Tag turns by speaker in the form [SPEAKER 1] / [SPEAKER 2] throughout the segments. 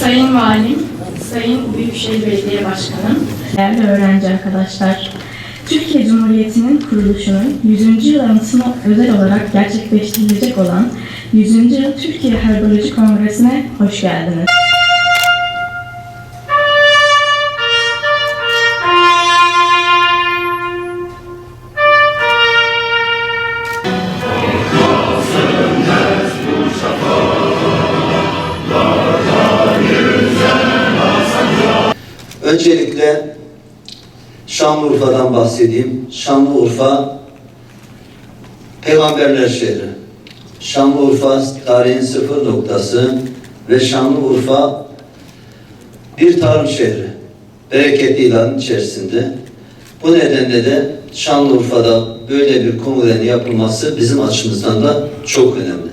[SPEAKER 1] Sayın Valim, Sayın Büyükşehir Belediye Başkanım, değerli öğrenci arkadaşlar, Türkiye Cumhuriyeti'nin kuruluşunun 100. yıl anısına özel olarak gerçekleştirilecek olan 100. yıl Türkiye Herboloji Kongresi'ne hoş geldiniz.
[SPEAKER 2] Öncelikle Şanlıurfa'dan bahsedeyim. Şanlıurfa peygamberler şehri. Şanlıurfa tarihin sıfır noktası ve Şanlıurfa bir tarım şehri. Bereketli ilanın içerisinde. Bu nedenle de Şanlıurfa'da böyle bir kongrenin yapılması bizim açımızdan da çok önemli.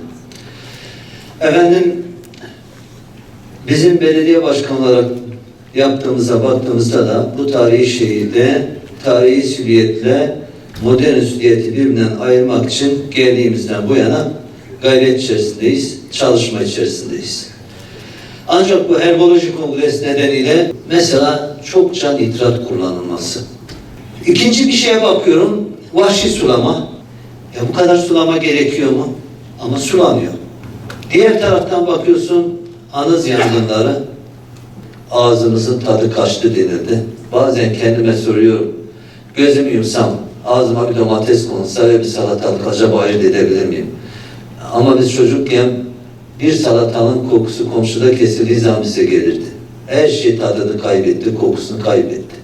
[SPEAKER 2] Efendim Bizim belediye başkanı olarak yaptığımıza baktığımızda da bu tarihi şehirde tarihi sülliyetle modern sülliyeti birbirinden ayırmak için geldiğimizden bu yana gayret içerisindeyiz, çalışma içerisindeyiz. Ancak bu herboloji kongresi nedeniyle mesela çokça nitrat kullanılması. İkinci bir şeye bakıyorum, vahşi sulama. Ya bu kadar sulama gerekiyor mu? Ama sulanıyor. Diğer taraftan bakıyorsun anız yangınları ağzımızın tadı kaçtı denildi. Bazen kendime soruyorum. Gözümü yumsam ağzıma bir domates konsa ve bir salatalık acaba ayırt edebilir miyim? Ama biz çocukken bir salatanın kokusu komşuda kesildiği zaman bize gelirdi. Her şey tadını kaybetti, kokusunu kaybetti.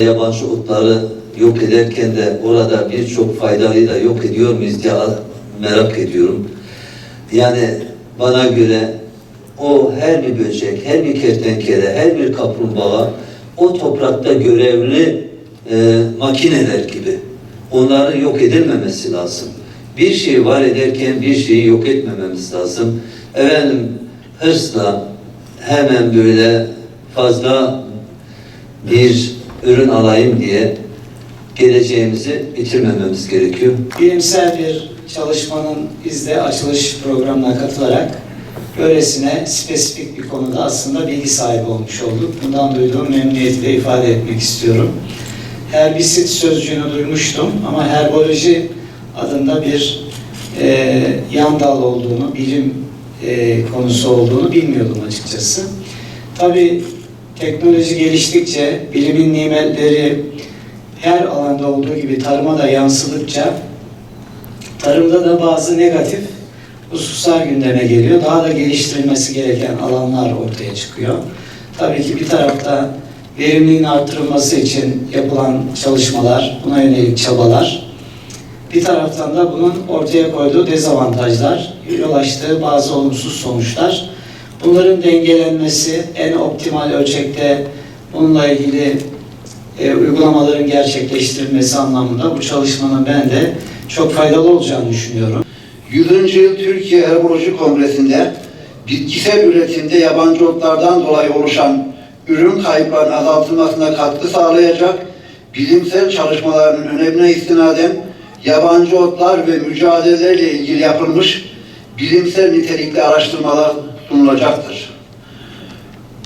[SPEAKER 2] Yabancı otları yok ederken de orada birçok faydalıyı da yok ediyor muyuz diye merak ediyorum. Yani bana göre o her bir böcek, her bir kertenkele, her bir kaplumbağa o toprakta görevli e, makineler gibi. Onların yok edilmemesi lazım. Bir şeyi var ederken bir şeyi yok etmememiz lazım. Efendim hırsla hemen böyle fazla bir ürün alayım diye geleceğimizi bitirmememiz gerekiyor.
[SPEAKER 3] bilimsel bir çalışmanın izle açılış programına katılarak böylesine spesifik bir konuda aslında bilgi sahibi olmuş olduk. Bundan duyduğum memnuniyeti de ifade etmek istiyorum. Herbisit sözcüğünü duymuştum ama herboloji adında bir e, yan dal olduğunu, bilim e, konusu olduğunu bilmiyordum açıkçası. Tabii teknoloji geliştikçe, bilimin nimetleri her alanda olduğu gibi tarıma da yansıdıkça tarımda da bazı negatif hususlar gündeme geliyor. Daha da geliştirilmesi gereken alanlar ortaya çıkıyor. Tabii ki bir tarafta verimliliğin artırılması için yapılan çalışmalar, buna yönelik çabalar. Bir taraftan da bunun ortaya koyduğu dezavantajlar, yol açtığı bazı olumsuz sonuçlar. Bunların dengelenmesi, en optimal ölçekte bununla ilgili e, uygulamaların gerçekleştirilmesi anlamında bu çalışmanın ben de çok faydalı olacağını düşünüyorum.
[SPEAKER 4] 100. Yıl Türkiye Herboloji Kongresi'nde bitkisel üretimde yabancı otlardan dolayı oluşan ürün kayıplarının azaltılmasına katkı sağlayacak bilimsel çalışmaların önemine istinaden yabancı otlar ve mücadelelerle ilgili yapılmış bilimsel nitelikli araştırmalar sunulacaktır.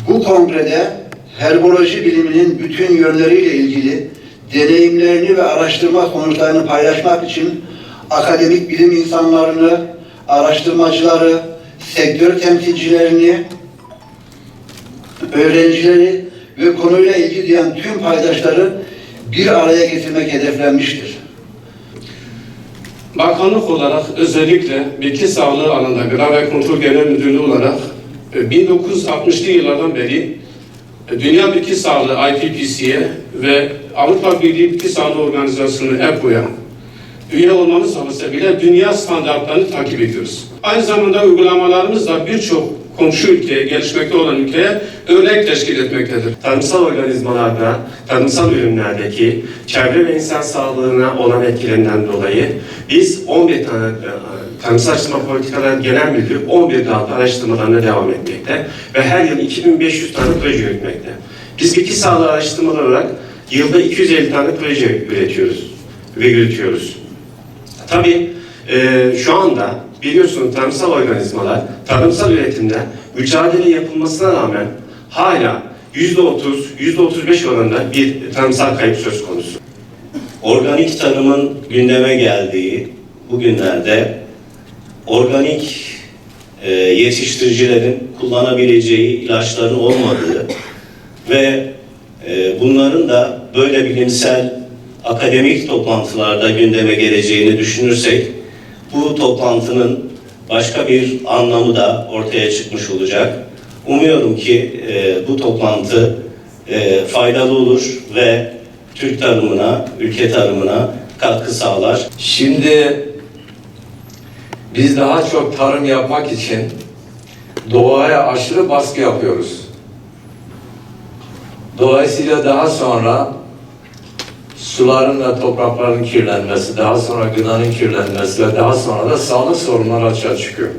[SPEAKER 4] Bu kongrede herboloji biliminin bütün yönleriyle ilgili deneyimlerini ve araştırma sonuçlarını paylaşmak için akademik bilim insanlarını, araştırmacıları, sektör temsilcilerini, öğrencileri ve konuyla ilgili duyan tüm paydaşları bir araya getirmek hedeflenmiştir.
[SPEAKER 5] Bakanlık olarak özellikle bitki sağlığı alanında Gıda ve Kontrol Genel Müdürlüğü olarak e, 1960'lı yıllardan beri e, Dünya Bitki Sağlığı IPPC'ye ve Avrupa Birliği Bitki Sağlığı Organizasyonu EPO'ya üye olmamız hasebiyle dünya standartlarını takip ediyoruz. Aynı zamanda uygulamalarımız birçok komşu ülkeye, gelişmekte olan ülkeye örnek teşkil etmektedir.
[SPEAKER 6] tarımsal organizmalarda, tarımsal ürünlerdeki çevre ve insan sağlığına olan etkilerinden dolayı biz 11 tane e, Tarımsal Araştırma Politikaları Genel Müdürlüğü 11 dalda araştırmalarına devam etmekte ve her yıl 2500 tane proje yürütmekte. Biz bitki sağlığı araştırmaları olarak yılda 250 tane proje üretiyoruz ve yürütüyoruz. Tabii Ee, şu anda biliyorsunuz tarımsal organizmalar tarımsal üretimde mücadele yapılmasına rağmen hala %30, %35 oranında bir tarımsal kayıp söz konusu.
[SPEAKER 7] organik tarımın gündeme geldiği bu günlerde organik e, yetiştiricilerin kullanabileceği ilaçların olmadığı ve e, bunların da böyle bilimsel akademik toplantılarda gündeme geleceğini düşünürsek bu toplantının başka bir anlamı da ortaya çıkmış olacak. Umuyorum ki e, bu toplantı e, faydalı olur ve Türk tarımına, ülke tarımına katkı sağlar.
[SPEAKER 8] Şimdi biz daha çok tarım yapmak için doğaya aşırı baskı yapıyoruz. Dolayısıyla daha sonra suların ve toprakların kirlenmesi, daha sonra gıdanın kirlenmesi ve daha sonra da sağlık sorunları açığa çıkıyor.